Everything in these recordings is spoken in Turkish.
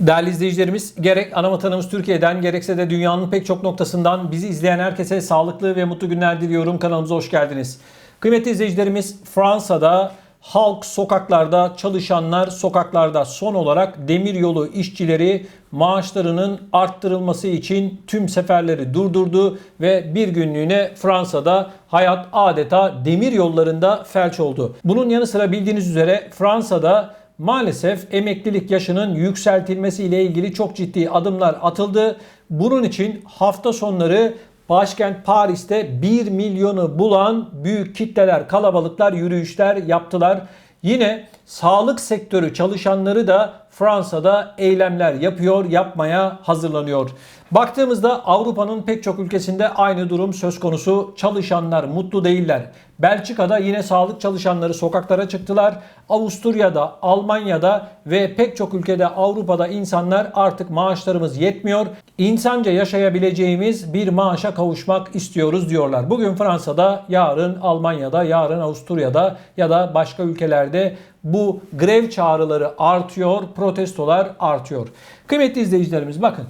Değerli izleyicilerimiz, gerek ana vatanımız Türkiye'den gerekse de dünyanın pek çok noktasından bizi izleyen herkese sağlıklı ve mutlu günler diliyorum. Kanalımıza hoş geldiniz. Kıymetli izleyicilerimiz, Fransa'da halk sokaklarda, çalışanlar sokaklarda son olarak demiryolu işçileri maaşlarının arttırılması için tüm seferleri durdurdu ve bir günlüğüne Fransa'da hayat adeta demir yollarında felç oldu. Bunun yanı sıra bildiğiniz üzere Fransa'da Maalesef emeklilik yaşının yükseltilmesi ile ilgili çok ciddi adımlar atıldı. Bunun için hafta sonları başkent Paris'te 1 milyonu bulan büyük kitleler, kalabalıklar, yürüyüşler yaptılar. Yine sağlık sektörü çalışanları da Fransa'da eylemler yapıyor, yapmaya hazırlanıyor. Baktığımızda Avrupa'nın pek çok ülkesinde aynı durum söz konusu. Çalışanlar mutlu değiller. Belçika'da yine sağlık çalışanları sokaklara çıktılar. Avusturya'da, Almanya'da ve pek çok ülkede Avrupa'da insanlar artık maaşlarımız yetmiyor. İnsanca yaşayabileceğimiz bir maaşa kavuşmak istiyoruz diyorlar. Bugün Fransa'da, yarın Almanya'da, yarın Avusturya'da ya da başka ülkelerde bu grev çağrıları artıyor, protestolar artıyor. Kıymetli izleyicilerimiz bakın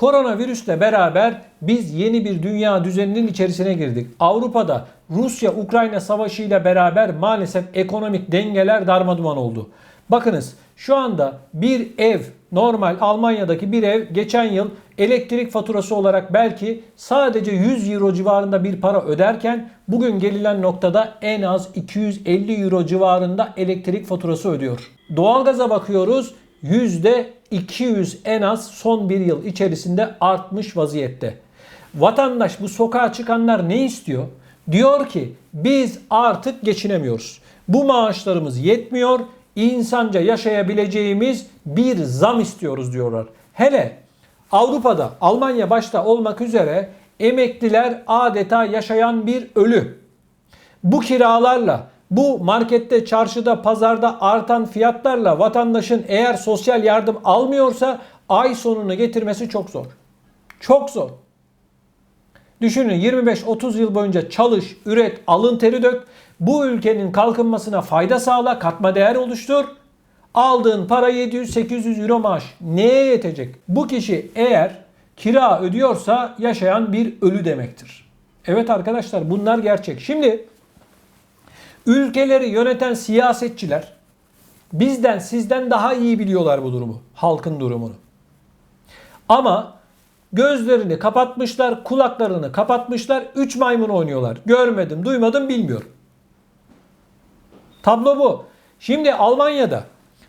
Koronavirüsle beraber biz yeni bir dünya düzeninin içerisine girdik. Avrupa'da Rusya-Ukrayna savaşı ile beraber maalesef ekonomik dengeler darmaduman oldu. Bakınız şu anda bir ev normal Almanya'daki bir ev geçen yıl elektrik faturası olarak belki sadece 100 euro civarında bir para öderken bugün gelinen noktada en az 250 euro civarında elektrik faturası ödüyor. Doğalgaza bakıyoruz %200 en az son bir yıl içerisinde artmış vaziyette. Vatandaş bu sokağa çıkanlar ne istiyor? Diyor ki biz artık geçinemiyoruz. Bu maaşlarımız yetmiyor. İnsanca yaşayabileceğimiz bir zam istiyoruz diyorlar. Hele Avrupa'da Almanya başta olmak üzere emekliler adeta yaşayan bir ölü. Bu kiralarla bu markette, çarşıda, pazarda artan fiyatlarla vatandaşın eğer sosyal yardım almıyorsa ay sonunu getirmesi çok zor. Çok zor. Düşünün 25-30 yıl boyunca çalış, üret, alın teri dök. Bu ülkenin kalkınmasına fayda sağla, katma değer oluştur. Aldığın para 700-800 euro maaş. Neye yetecek? Bu kişi eğer kira ödüyorsa yaşayan bir ölü demektir. Evet arkadaşlar bunlar gerçek. Şimdi ülkeleri yöneten siyasetçiler bizden sizden daha iyi biliyorlar bu durumu. Halkın durumunu. Ama gözlerini kapatmışlar, kulaklarını kapatmışlar. Üç maymun oynuyorlar. Görmedim, duymadım, bilmiyorum. Tablo bu. Şimdi Almanya'da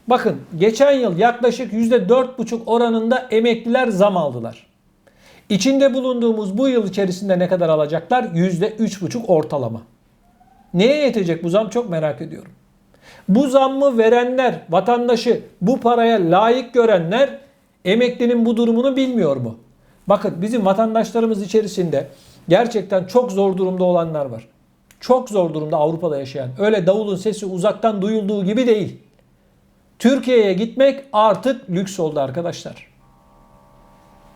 bakın geçen yıl yaklaşık %4,5 oranında emekliler zam aldılar. İçinde bulunduğumuz bu yıl içerisinde ne kadar alacaklar? %3,5 ortalama. Neye yetecek bu zam çok merak ediyorum. Bu zammı verenler, vatandaşı bu paraya layık görenler emeklinin bu durumunu bilmiyor mu? Bakın bizim vatandaşlarımız içerisinde gerçekten çok zor durumda olanlar var. Çok zor durumda Avrupa'da yaşayan. Öyle davulun sesi uzaktan duyulduğu gibi değil. Türkiye'ye gitmek artık lüks oldu arkadaşlar.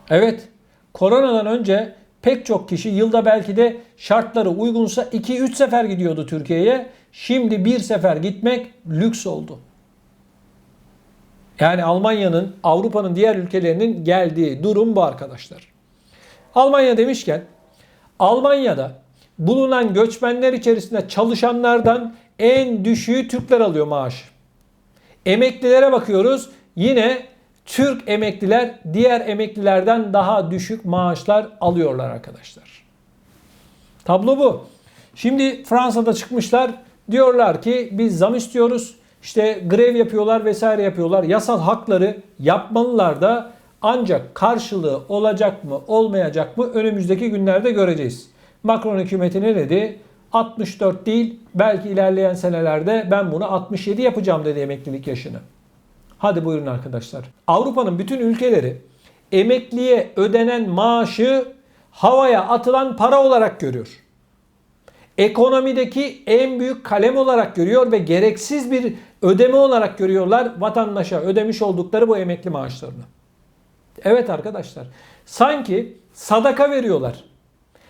Evet, koronadan önce pek çok kişi yılda belki de şartları uygunsa 2-3 sefer gidiyordu Türkiye'ye. Şimdi bir sefer gitmek lüks oldu. Yani Almanya'nın, Avrupa'nın diğer ülkelerinin geldiği durum bu arkadaşlar. Almanya demişken Almanya'da bulunan göçmenler içerisinde çalışanlardan en düşüğü Türkler alıyor maaş. Emeklilere bakıyoruz. Yine Türk emekliler diğer emeklilerden daha düşük maaşlar alıyorlar arkadaşlar. Tablo bu. Şimdi Fransa'da çıkmışlar. Diyorlar ki biz zam istiyoruz. İşte grev yapıyorlar vesaire yapıyorlar. Yasal hakları yapmalılar da ancak karşılığı olacak mı olmayacak mı önümüzdeki günlerde göreceğiz. Macron hükümeti ne dedi? 64 değil belki ilerleyen senelerde ben bunu 67 yapacağım dedi emeklilik yaşını. Hadi buyurun arkadaşlar. Avrupa'nın bütün ülkeleri emekliye ödenen maaşı havaya atılan para olarak görüyor. Ekonomideki en büyük kalem olarak görüyor ve gereksiz bir ödeme olarak görüyorlar vatandaşa ödemiş oldukları bu emekli maaşlarını. Evet arkadaşlar. Sanki sadaka veriyorlar.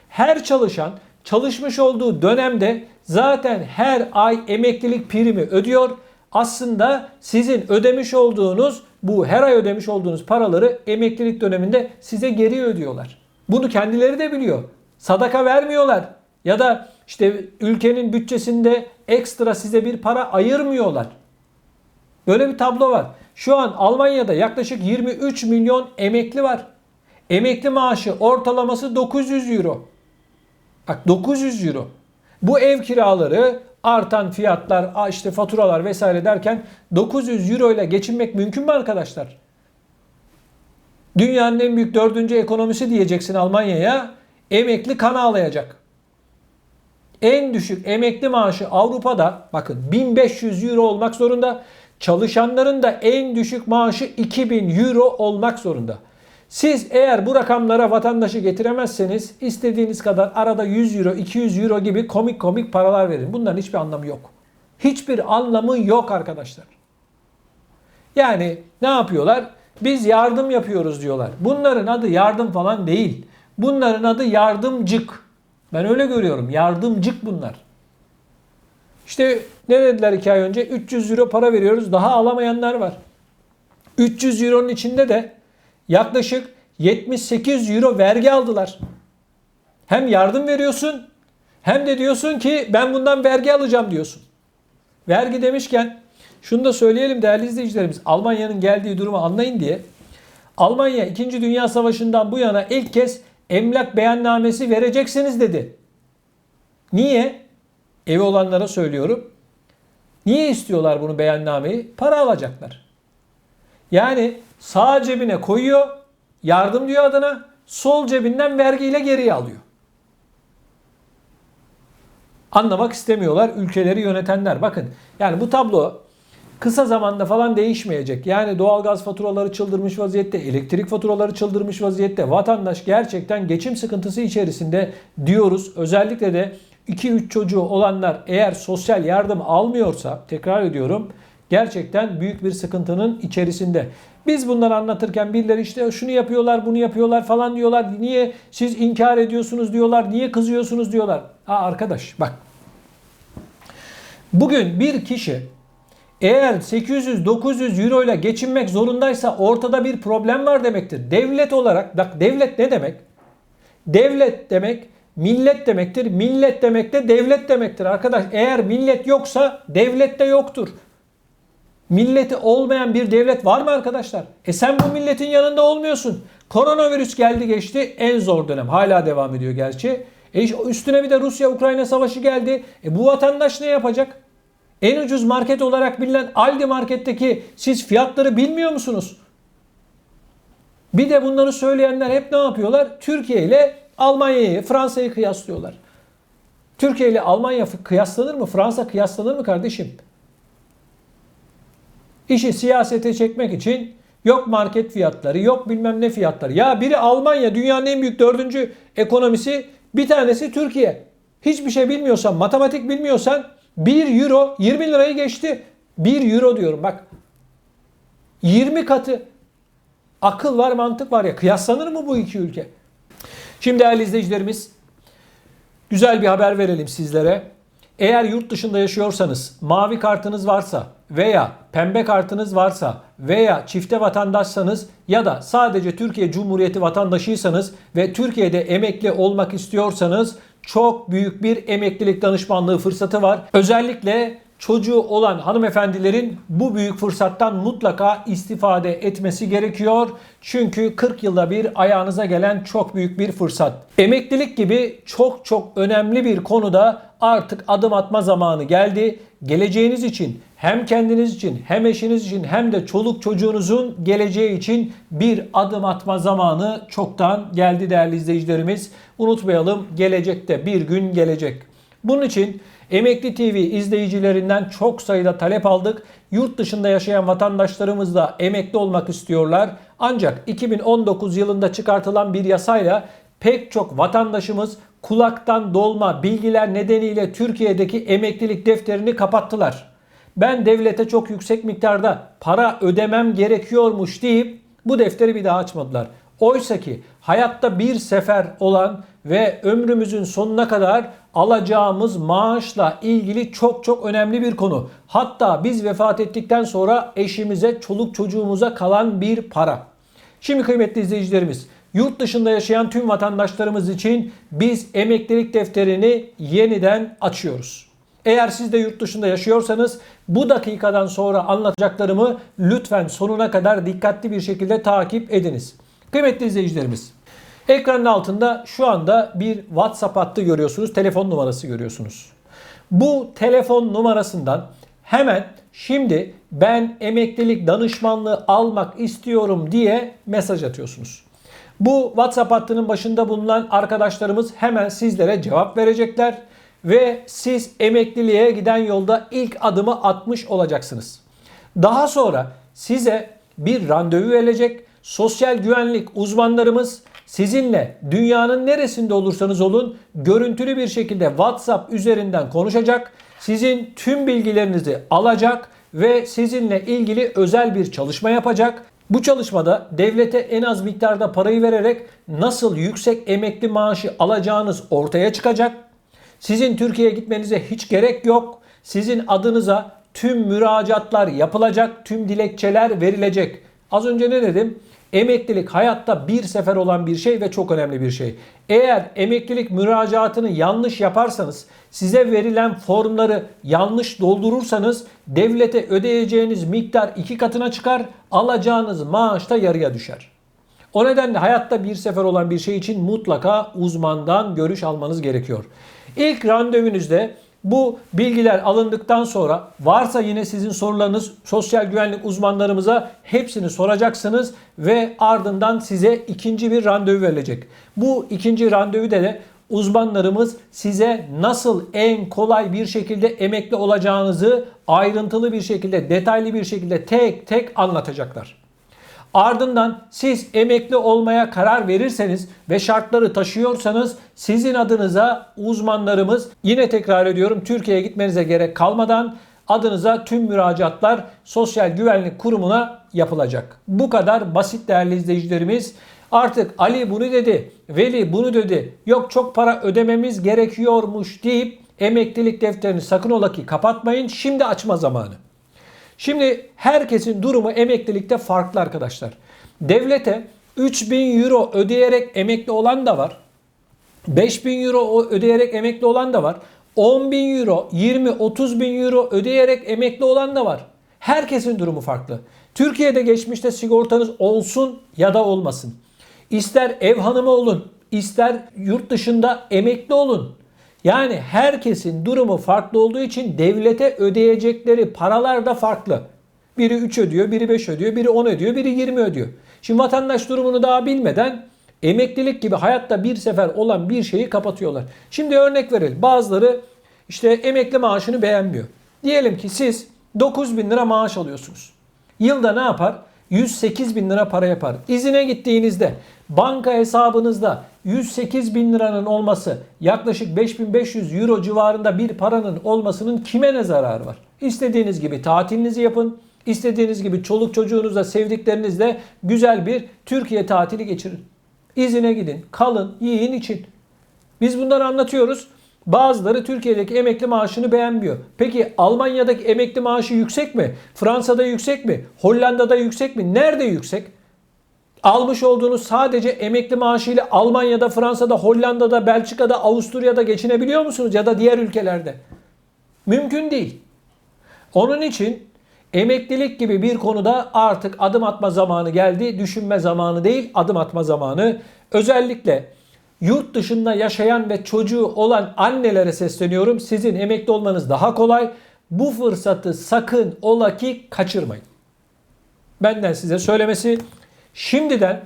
Her çalışan çalışmış olduğu dönemde zaten her ay emeklilik primi ödüyor aslında sizin ödemiş olduğunuz bu her ay ödemiş olduğunuz paraları emeklilik döneminde size geri ödüyorlar. Bunu kendileri de biliyor. Sadaka vermiyorlar. Ya da işte ülkenin bütçesinde ekstra size bir para ayırmıyorlar. Böyle bir tablo var. Şu an Almanya'da yaklaşık 23 milyon emekli var. Emekli maaşı ortalaması 900 euro. Bak 900 euro. Bu ev kiraları artan fiyatlar, işte faturalar vesaire derken 900 euro ile geçinmek mümkün mü arkadaşlar? Dünyanın en büyük dördüncü ekonomisi diyeceksin Almanya'ya. Emekli kan ağlayacak. En düşük emekli maaşı Avrupa'da bakın 1500 euro olmak zorunda. Çalışanların da en düşük maaşı 2000 euro olmak zorunda. Siz eğer bu rakamlara vatandaşı getiremezseniz istediğiniz kadar arada 100 euro, 200 euro gibi komik komik paralar verin. Bunların hiçbir anlamı yok. Hiçbir anlamı yok arkadaşlar. Yani ne yapıyorlar? Biz yardım yapıyoruz diyorlar. Bunların adı yardım falan değil. Bunların adı yardımcık. Ben öyle görüyorum. Yardımcık bunlar. İşte ne dediler iki ay önce? 300 euro para veriyoruz. Daha alamayanlar var. 300 euronun içinde de yaklaşık 78 euro vergi aldılar. Hem yardım veriyorsun hem de diyorsun ki ben bundan vergi alacağım diyorsun. Vergi demişken şunu da söyleyelim değerli izleyicilerimiz. Almanya'nın geldiği durumu anlayın diye. Almanya 2. Dünya Savaşı'ndan bu yana ilk kez emlak beyannamesi vereceksiniz dedi. Niye? Evi olanlara söylüyorum. Niye istiyorlar bunu beyannameyi? Para alacaklar. Yani sağ cebine koyuyor, yardım diyor adına, sol cebinden vergiyle geriye alıyor. Anlamak istemiyorlar ülkeleri yönetenler. Bakın yani bu tablo kısa zamanda falan değişmeyecek. Yani doğalgaz faturaları çıldırmış vaziyette, elektrik faturaları çıldırmış vaziyette. Vatandaş gerçekten geçim sıkıntısı içerisinde diyoruz. Özellikle de 2-3 çocuğu olanlar eğer sosyal yardım almıyorsa, tekrar ediyorum, gerçekten büyük bir sıkıntının içerisinde. Biz bunları anlatırken birileri işte şunu yapıyorlar, bunu yapıyorlar falan diyorlar. Niye siz inkar ediyorsunuz diyorlar, niye kızıyorsunuz diyorlar. Aa arkadaş bak. Bugün bir kişi eğer 800-900 euro ile geçinmek zorundaysa ortada bir problem var demektir. Devlet olarak, bak devlet ne demek? Devlet demek millet demektir. Millet demek de devlet demektir arkadaş. Eğer millet yoksa devlet de yoktur. Milleti olmayan bir devlet var mı arkadaşlar? E sen bu milletin yanında olmuyorsun. Koronavirüs geldi geçti en zor dönem. Hala devam ediyor gerçi. E üstüne bir de Rusya-Ukrayna savaşı geldi. E bu vatandaş ne yapacak? En ucuz market olarak bilinen Aldi marketteki siz fiyatları bilmiyor musunuz? Bir de bunları söyleyenler hep ne yapıyorlar? Türkiye ile Almanya'yı, Fransa'yı kıyaslıyorlar. Türkiye ile Almanya kıyaslanır mı? Fransa kıyaslanır mı kardeşim? İşi siyasete çekmek için yok market fiyatları, yok bilmem ne fiyatları. Ya biri Almanya dünyanın en büyük dördüncü ekonomisi, bir tanesi Türkiye. Hiçbir şey bilmiyorsan, matematik bilmiyorsan 1 euro 20 lirayı geçti. 1 euro diyorum bak. 20 katı. Akıl var, mantık var ya. Kıyaslanır mı bu iki ülke? Şimdi değerli izleyicilerimiz güzel bir haber verelim sizlere. Eğer yurt dışında yaşıyorsanız, mavi kartınız varsa veya pembe kartınız varsa veya çifte vatandaşsanız ya da sadece Türkiye Cumhuriyeti vatandaşıysanız ve Türkiye'de emekli olmak istiyorsanız çok büyük bir emeklilik danışmanlığı fırsatı var. Özellikle çocuğu olan hanımefendilerin bu büyük fırsattan mutlaka istifade etmesi gerekiyor. Çünkü 40 yılda bir ayağınıza gelen çok büyük bir fırsat. Emeklilik gibi çok çok önemli bir konuda artık adım atma zamanı geldi. Geleceğiniz için hem kendiniz için hem eşiniz için hem de çoluk çocuğunuzun geleceği için bir adım atma zamanı çoktan geldi değerli izleyicilerimiz. Unutmayalım gelecekte bir gün gelecek. Bunun için Emekli TV izleyicilerinden çok sayıda talep aldık. Yurt dışında yaşayan vatandaşlarımız da emekli olmak istiyorlar. Ancak 2019 yılında çıkartılan bir yasayla pek çok vatandaşımız kulaktan dolma bilgiler nedeniyle Türkiye'deki emeklilik defterini kapattılar. Ben devlete çok yüksek miktarda para ödemem gerekiyormuş deyip bu defteri bir daha açmadılar. Oysa ki hayatta bir sefer olan ve ömrümüzün sonuna kadar alacağımız maaşla ilgili çok çok önemli bir konu. Hatta biz vefat ettikten sonra eşimize, çoluk çocuğumuza kalan bir para. Şimdi kıymetli izleyicilerimiz, yurt dışında yaşayan tüm vatandaşlarımız için biz emeklilik defterini yeniden açıyoruz. Eğer siz de yurt dışında yaşıyorsanız bu dakikadan sonra anlatacaklarımı lütfen sonuna kadar dikkatli bir şekilde takip ediniz. Kıymetli izleyicilerimiz, ekranın altında şu anda bir WhatsApp hattı görüyorsunuz, telefon numarası görüyorsunuz. Bu telefon numarasından hemen şimdi ben emeklilik danışmanlığı almak istiyorum diye mesaj atıyorsunuz. Bu WhatsApp hattının başında bulunan arkadaşlarımız hemen sizlere cevap verecekler ve siz emekliliğe giden yolda ilk adımı atmış olacaksınız. Daha sonra size bir randevu verilecek. Sosyal güvenlik uzmanlarımız sizinle dünyanın neresinde olursanız olun görüntülü bir şekilde WhatsApp üzerinden konuşacak. Sizin tüm bilgilerinizi alacak ve sizinle ilgili özel bir çalışma yapacak. Bu çalışmada devlete en az miktarda parayı vererek nasıl yüksek emekli maaşı alacağınız ortaya çıkacak. Sizin Türkiye'ye gitmenize hiç gerek yok. Sizin adınıza tüm müracaatlar yapılacak, tüm dilekçeler verilecek. Az önce ne dedim? Emeklilik hayatta bir sefer olan bir şey ve çok önemli bir şey. Eğer emeklilik müracaatını yanlış yaparsanız, size verilen formları yanlış doldurursanız devlete ödeyeceğiniz miktar iki katına çıkar, alacağınız maaş da yarıya düşer. O nedenle hayatta bir sefer olan bir şey için mutlaka uzmandan görüş almanız gerekiyor. İlk randevunuzda bu bilgiler alındıktan sonra varsa yine sizin sorularınız sosyal güvenlik uzmanlarımıza hepsini soracaksınız ve ardından size ikinci bir randevu verilecek. Bu ikinci randevuda de uzmanlarımız size nasıl en kolay bir şekilde emekli olacağınızı ayrıntılı bir şekilde, detaylı bir şekilde tek tek anlatacaklar. Ardından siz emekli olmaya karar verirseniz ve şartları taşıyorsanız sizin adınıza uzmanlarımız yine tekrar ediyorum Türkiye'ye gitmenize gerek kalmadan adınıza tüm müracaatlar Sosyal Güvenlik Kurumu'na yapılacak. Bu kadar basit değerli izleyicilerimiz. Artık Ali bunu dedi, Veli bunu dedi. Yok çok para ödememiz gerekiyormuş deyip emeklilik defterini sakın ola ki kapatmayın. Şimdi açma zamanı. Şimdi herkesin durumu emeklilikte farklı arkadaşlar. Devlete 3000 euro ödeyerek emekli olan da var. 5000 euro ödeyerek emekli olan da var. 10 bin euro, 20, 30 bin euro ödeyerek emekli olan da var. Herkesin durumu farklı. Türkiye'de geçmişte sigortanız olsun ya da olmasın. İster ev hanımı olun, ister yurt dışında emekli olun. Yani herkesin durumu farklı olduğu için devlete ödeyecekleri paralar da farklı. Biri 3 ödüyor, biri 5 ödüyor, biri 10 ödüyor, biri 20 ödüyor. Şimdi vatandaş durumunu daha bilmeden emeklilik gibi hayatta bir sefer olan bir şeyi kapatıyorlar. Şimdi örnek verelim. Bazıları işte emekli maaşını beğenmiyor. Diyelim ki siz 9 bin lira maaş alıyorsunuz. Yılda ne yapar? 108 bin lira para yapar. İzine gittiğinizde banka hesabınızda 108 bin liranın olması yaklaşık 5500 euro civarında bir paranın olmasının kime ne zararı var? İstediğiniz gibi tatilinizi yapın. İstediğiniz gibi çoluk çocuğunuzla sevdiklerinizle güzel bir Türkiye tatili geçirin. İzine gidin, kalın, yiyin, için. Biz bunları anlatıyoruz. Bazıları Türkiye'deki emekli maaşını beğenmiyor. Peki Almanya'daki emekli maaşı yüksek mi? Fransa'da yüksek mi? Hollanda'da yüksek mi? Nerede yüksek? Almış olduğunuz sadece emekli maaşıyla Almanya'da, Fransa'da, Hollanda'da, Belçika'da, Avusturya'da geçinebiliyor musunuz? Ya da diğer ülkelerde? Mümkün değil. Onun için emeklilik gibi bir konuda artık adım atma zamanı geldi. Düşünme zamanı değil, adım atma zamanı. Özellikle yurt dışında yaşayan ve çocuğu olan annelere sesleniyorum. Sizin emekli olmanız daha kolay. Bu fırsatı sakın ola ki kaçırmayın. Benden size söylemesi şimdiden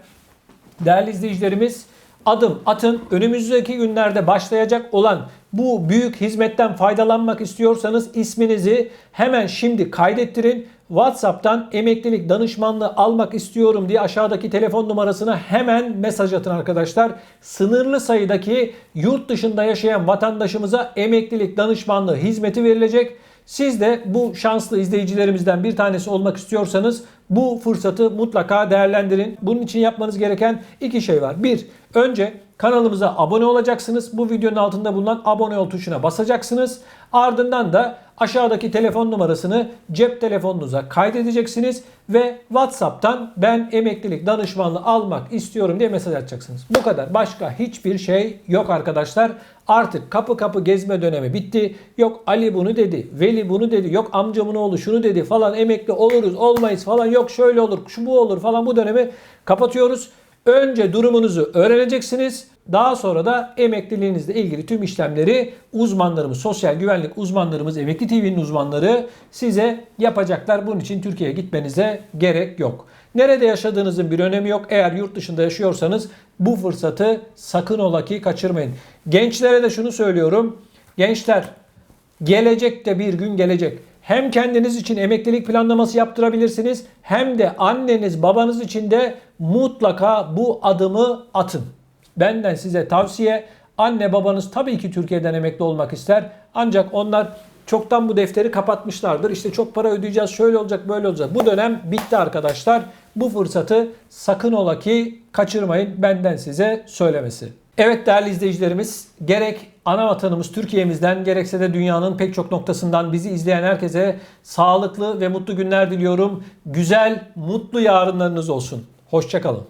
değerli izleyicilerimiz adım atın. Önümüzdeki günlerde başlayacak olan bu büyük hizmetten faydalanmak istiyorsanız isminizi hemen şimdi kaydettirin. WhatsApp'tan emeklilik danışmanlığı almak istiyorum diye aşağıdaki telefon numarasına hemen mesaj atın arkadaşlar. Sınırlı sayıdaki yurt dışında yaşayan vatandaşımıza emeklilik danışmanlığı hizmeti verilecek. Siz de bu şanslı izleyicilerimizden bir tanesi olmak istiyorsanız bu fırsatı mutlaka değerlendirin. Bunun için yapmanız gereken iki şey var. Bir, önce Kanalımıza abone olacaksınız. Bu videonun altında bulunan abone ol tuşuna basacaksınız. Ardından da aşağıdaki telefon numarasını cep telefonunuza kaydedeceksiniz ve WhatsApp'tan ben emeklilik danışmanlığı almak istiyorum diye mesaj atacaksınız. Bu kadar. Başka hiçbir şey yok arkadaşlar. Artık kapı kapı gezme dönemi bitti. Yok Ali bunu dedi, Veli bunu dedi, yok amcamın oğlu şunu dedi falan emekli oluruz, olmayız falan yok şöyle olur, şu bu olur falan bu dönemi kapatıyoruz. Önce durumunuzu öğreneceksiniz. Daha sonra da emekliliğinizle ilgili tüm işlemleri uzmanlarımız, sosyal güvenlik uzmanlarımız, Emekli TV'nin uzmanları size yapacaklar. Bunun için Türkiye'ye gitmenize gerek yok. Nerede yaşadığınızın bir önemi yok. Eğer yurt dışında yaşıyorsanız bu fırsatı sakın ola ki kaçırmayın. Gençlere de şunu söylüyorum. Gençler gelecekte bir gün gelecek. Hem kendiniz için emeklilik planlaması yaptırabilirsiniz hem de anneniz babanız için de mutlaka bu adımı atın. Benden size tavsiye anne babanız tabii ki Türkiye'den emekli olmak ister. Ancak onlar çoktan bu defteri kapatmışlardır. İşte çok para ödeyeceğiz, şöyle olacak, böyle olacak. Bu dönem bitti arkadaşlar. Bu fırsatı sakın ola ki kaçırmayın benden size söylemesi. Evet değerli izleyicilerimiz, gerek ana vatanımız Türkiye'mizden gerekse de dünyanın pek çok noktasından bizi izleyen herkese sağlıklı ve mutlu günler diliyorum. Güzel, mutlu yarınlarınız olsun. Hoşçakalın.